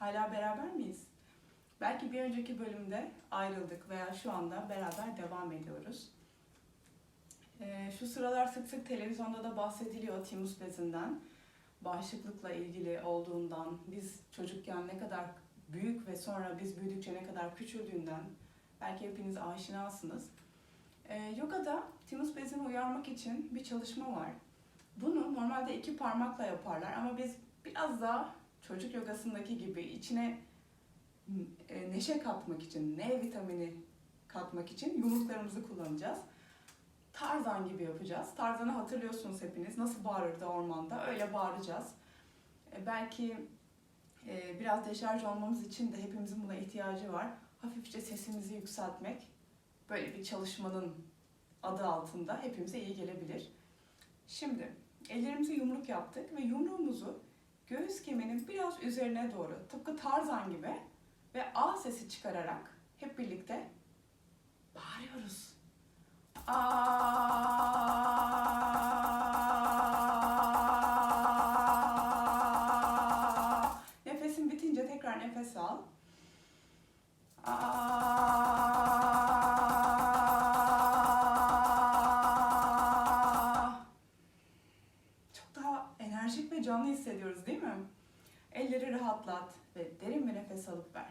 Hala beraber miyiz? Belki bir önceki bölümde ayrıldık veya şu anda beraber devam ediyoruz. Ee, şu sıralar sık sık televizyonda da bahsediliyor timus bezinden. Bağışıklıkla ilgili olduğundan, biz çocukken ne kadar büyük ve sonra biz büyüdükçe ne kadar küçüldüğünden belki hepiniz aşinasınız. Ee, yogada timus bezini uyarmak için bir çalışma var. Bunu normalde iki parmakla yaparlar ama biz biraz daha çocuk yogasındaki gibi içine e, neşe katmak için, N vitamini katmak için yumruklarımızı kullanacağız. Tarzan gibi yapacağız. Tarzan'ı hatırlıyorsunuz hepiniz. Nasıl bağırırdı ormanda? Öyle bağıracağız. E, belki e, biraz deşarj olmamız için de hepimizin buna ihtiyacı var. Hafifçe sesimizi yükseltmek böyle bir çalışmanın adı altında hepimize iyi gelebilir. Şimdi ellerimizi yumruk yaptık ve yumruğumuzu göğüs kemiğinin biraz üzerine doğru tıpkı Tarzan gibi ve A sesi çıkararak hep birlikte bağırıyoruz. Aa! Nefesin bitince tekrar nefes al. Aa! Rahatlat ve derin bir nefes alıp ver.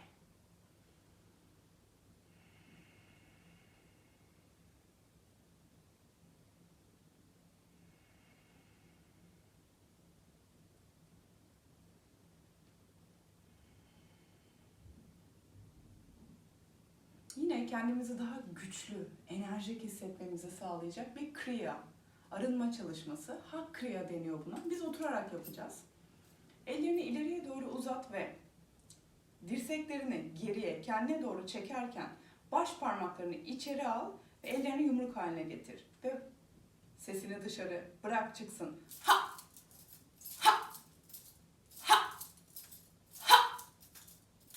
Yine kendimizi daha güçlü, enerjik hissetmemizi sağlayacak bir kriya, arınma çalışması. Hak kriya deniyor buna. Biz oturarak yapacağız. Ellerini ileriye doğru uzat ve dirseklerini geriye, kendine doğru çekerken baş parmaklarını içeri al ve ellerini yumruk haline getir. Ve sesini dışarı bırak çıksın. Ha! Ha! Ha! Ha!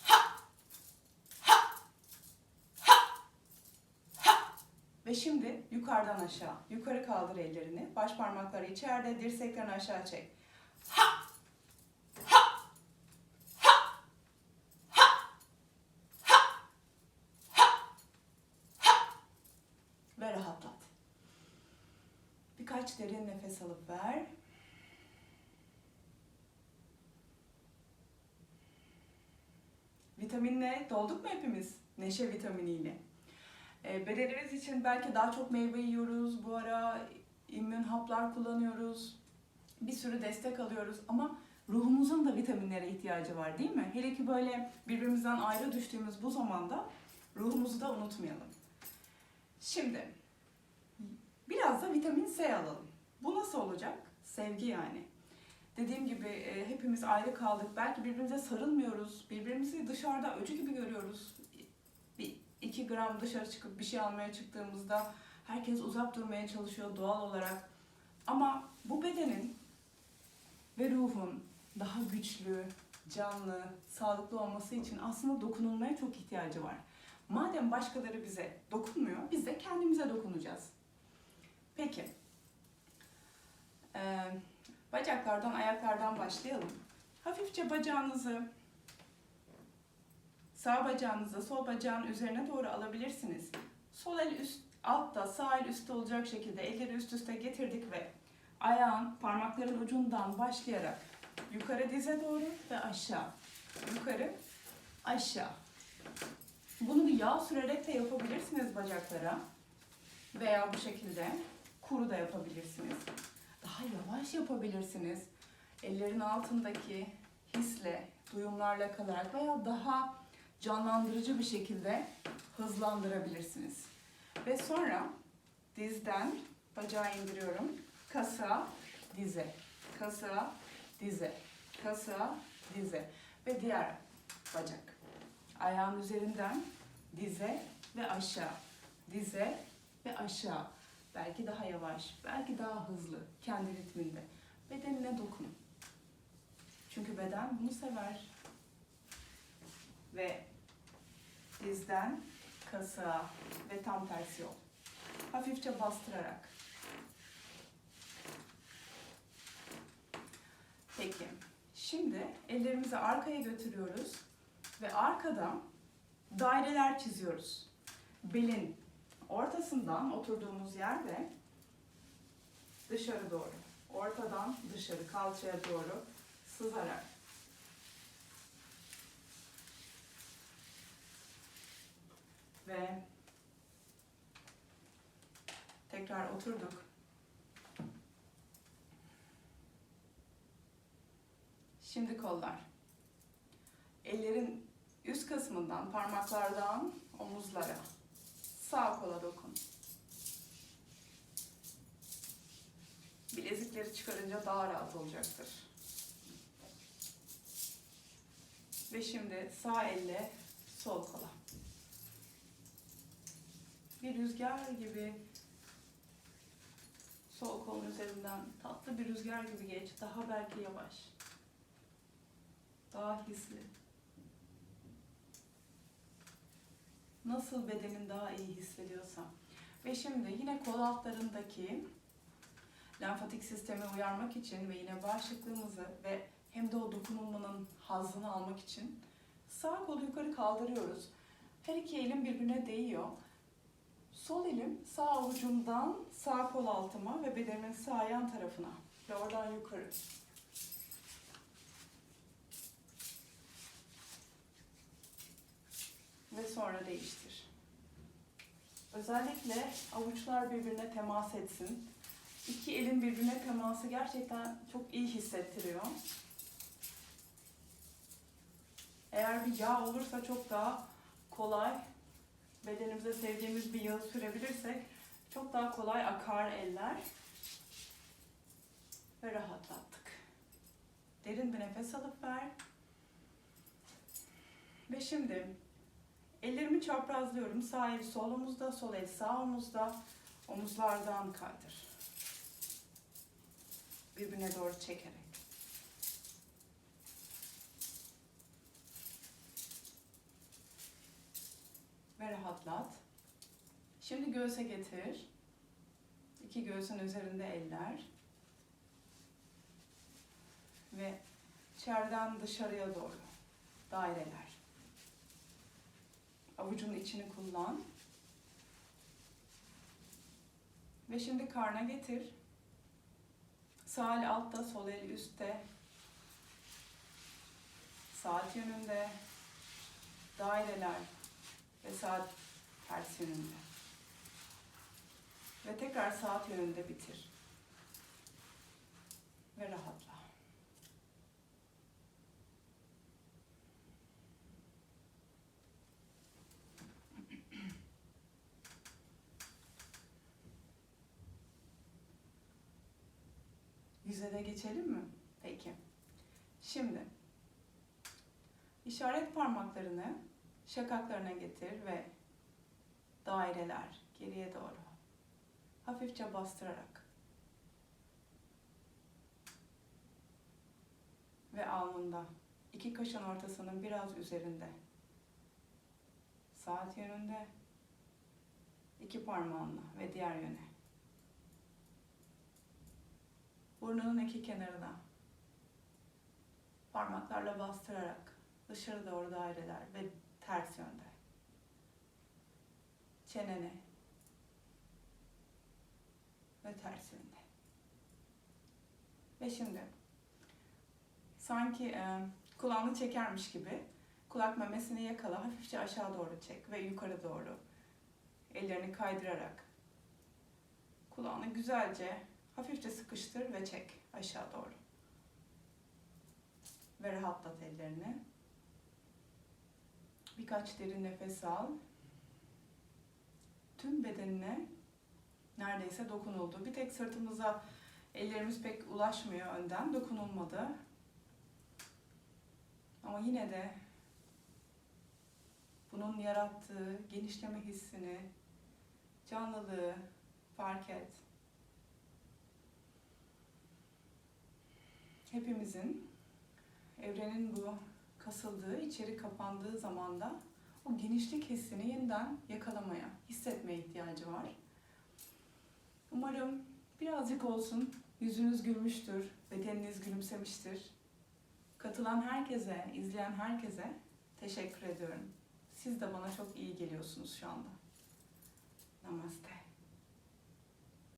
Ha! Ha! Ha! Ha! Ve şimdi yukarıdan aşağı. Yukarı kaldır ellerini. Baş parmakları içeride, dirseklerini aşağı çek. Ha! Ha! Ha! Ha! Ha! Ha! Ha! Ve rahatlat. Birkaç derin nefes alıp ver. Vitaminle dolduk mu hepimiz? Neşe vitaminiyle. E, bedenimiz için belki daha çok meyve yiyoruz. Bu ara immün haplar kullanıyoruz. Bir sürü destek alıyoruz ama ruhumuzun da vitaminlere ihtiyacı var değil mi? Hele ki böyle birbirimizden ayrı düştüğümüz bu zamanda ruhumuzu da unutmayalım. Şimdi biraz da vitamin C alalım. Bu nasıl olacak? Sevgi yani. Dediğim gibi e, hepimiz ayrı kaldık. Belki birbirimize sarılmıyoruz. Birbirimizi dışarıda öcü gibi görüyoruz. Bir iki gram dışarı çıkıp bir şey almaya çıktığımızda herkes uzak durmaya çalışıyor doğal olarak. Ama bu bedenin ve ruhun daha güçlü, canlı, sağlıklı olması için aslında dokunulmaya çok ihtiyacı var. Madem başkaları bize dokunmuyor, biz de kendimize dokunacağız. Peki. Ee, bacaklardan, ayaklardan başlayalım. Hafifçe bacağınızı sağ bacağınızı sol bacağın üzerine doğru alabilirsiniz. Sol el üst, altta, sağ el üstte olacak şekilde elleri üst üste getirdik ve ayağın parmakların ucundan başlayarak yukarı dize doğru ve aşağı. Yukarı, aşağı. Bunu yağ sürerek de yapabilirsiniz bacaklara. Veya bu şekilde kuru da yapabilirsiniz. Daha yavaş yapabilirsiniz. Ellerin altındaki hisle, duyumlarla kalarak veya daha canlandırıcı bir şekilde hızlandırabilirsiniz. Ve sonra dizden bacağı indiriyorum. Kasa, dize. Kasa, dize. Kasa, dize. Ve diğer bacak. Ayağın üzerinden dize ve aşağı. Dize ve aşağı. Belki daha yavaş, belki daha hızlı, kendi ritminde. Bedenine dokun. Çünkü beden bunu sever. Ve dizden kasa ve tam tersi yol. Hafifçe bastırarak. Peki. Şimdi ellerimizi arkaya götürüyoruz ve arkadan daireler çiziyoruz. Belin ortasından oturduğumuz yerde dışarı doğru, ortadan dışarı kalçaya doğru sızarak ve tekrar oturduk. Şimdi kollar. Ellerin üst kısmından, parmaklardan omuzlara. Sağ kola dokun. Bilezikleri çıkarınca daha rahat olacaktır. Ve şimdi sağ elle sol kola. Bir rüzgar gibi sol kolun üzerinden tatlı bir rüzgar gibi geç. Daha belki yavaş. Daha hisli. Nasıl bedenin daha iyi hissediyorsa. Ve şimdi yine kol altlarındaki lenfatik sistemi uyarmak için ve yine bağışıklığımızı ve hem de o dokunulmanın hazzını almak için sağ kolu yukarı kaldırıyoruz. Her iki elim birbirine değiyor. Sol elim sağ avucumdan sağ kol altıma ve bedenimin sağ yan tarafına ve oradan yukarı. Ve sonra değiştir. Özellikle avuçlar birbirine temas etsin. İki elin birbirine teması gerçekten çok iyi hissettiriyor. Eğer bir yağ olursa çok daha kolay bedenimize sevdiğimiz bir yağı sürebilirsek çok daha kolay akar eller ve rahatlattık. Derin bir nefes alıp ver. Ve şimdi ellerimi çaprazlıyorum. Sağ el sol omuzda, sol el sağ omuzda. Omuzlardan kaydır. Birbirine doğru çekerek. ve rahatlat. Şimdi göğse getir. İki göğsün üzerinde eller. Ve içeriden dışarıya doğru daireler. Avucun içini kullan. Ve şimdi karna getir. Sağ el altta, sol el üstte. Saat yönünde. Daireler ve saat ters yönünde. Ve tekrar saat yönünde bitir. Ve rahatla. Yüze de geçelim mi? Peki. Şimdi işaret parmaklarını şakaklarına getir ve daireler geriye doğru. Hafifçe bastırarak. Ve alnında iki kaşın ortasının biraz üzerinde. Saat yönünde iki parmağınla ve diğer yöne. Burnunun iki kenarına parmaklarla bastırarak dışarı doğru daireler ve ters yönde. Çenene ve ters yönde. Ve şimdi sanki e, kulağını çekermiş gibi kulak memesini yakala, hafifçe aşağı doğru çek ve yukarı doğru ellerini kaydırarak kulağını güzelce hafifçe sıkıştır ve çek aşağı doğru. Ve rahatlat ellerini. Birkaç derin nefes al. Tüm bedenine neredeyse dokunuldu. Bir tek sırtımıza ellerimiz pek ulaşmıyor önden. Dokunulmadı. Ama yine de bunun yarattığı genişleme hissini, canlılığı fark et. Hepimizin evrenin bu kasıldığı, içeri kapandığı zamanda o genişlik hissini yeniden yakalamaya, hissetmeye ihtiyacı var. Umarım birazcık olsun yüzünüz gülmüştür, bedeniniz gülümsemiştir. Katılan herkese, izleyen herkese teşekkür ediyorum. Siz de bana çok iyi geliyorsunuz şu anda.